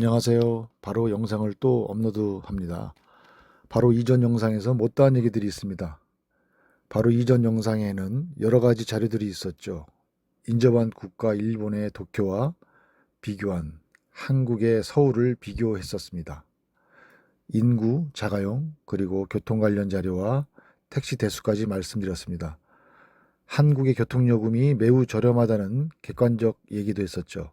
안녕하세요. 바로 영상을 또 업로드합니다. 바로 이전 영상에서 못다한 얘기들이 있습니다. 바로 이전 영상에는 여러 가지 자료들이 있었죠. 인접한 국가 일본의 도쿄와 비교한 한국의 서울을 비교했었습니다. 인구, 자가용, 그리고 교통 관련 자료와 택시 대수까지 말씀드렸습니다. 한국의 교통요금이 매우 저렴하다는 객관적 얘기도 했었죠.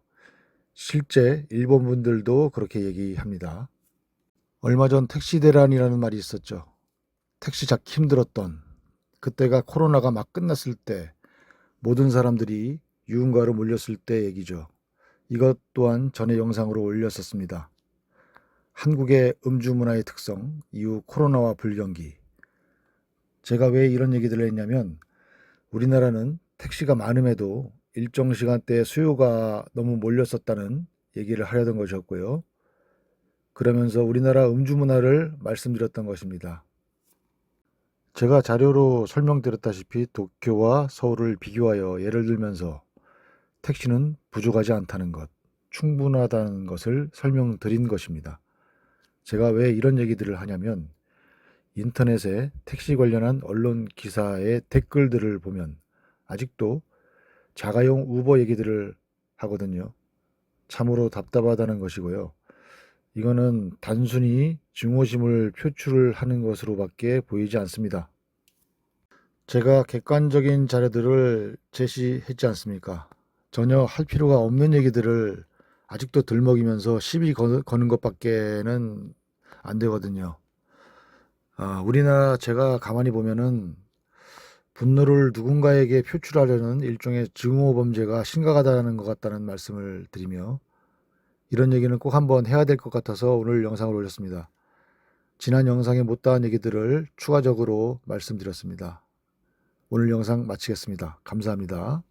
실제 일본 분들도 그렇게 얘기합니다. 얼마 전 택시 대란이라는 말이 있었죠. 택시 잡기 힘들었던 그때가 코로나가 막 끝났을 때 모든 사람들이 유흥가로 몰렸을 때 얘기죠. 이것 또한 전에 영상으로 올렸었습니다. 한국의 음주 문화의 특성 이후 코로나와 불경기. 제가 왜 이런 얘기들을 했냐면 우리나라는 택시가 많음에도 일정 시간대에 수요가 너무 몰렸었다는 얘기를 하려던 것이었고요. 그러면서 우리나라 음주 문화를 말씀드렸던 것입니다. 제가 자료로 설명드렸다시피 도쿄와 서울을 비교하여 예를 들면서 택시는 부족하지 않다는 것, 충분하다는 것을 설명드린 것입니다. 제가 왜 이런 얘기들을 하냐면 인터넷에 택시 관련한 언론 기사의 댓글들을 보면 아직도 자가용 우버 얘기들을 하거든요. 참으로 답답하다는 것이고요. 이거는 단순히 증오심을 표출을 하는 것으로밖에 보이지 않습니다. 제가 객관적인 자료들을 제시했지 않습니까? 전혀 할 필요가 없는 얘기들을 아직도 들먹이면서 시비 거- 거는 것밖에는 안 되거든요. 아, 우리나라 제가 가만히 보면은 분노를 누군가에게 표출하려는 일종의 증오 범죄가 심각하다는 것 같다는 말씀을 드리며 이런 얘기는 꼭 한번 해야 될 것 같아서 오늘 영상을 올렸습니다. 지난 영상에 못다한 얘기들을 추가적으로 말씀드렸습니다. 오늘 영상 마치겠습니다. 감사합니다.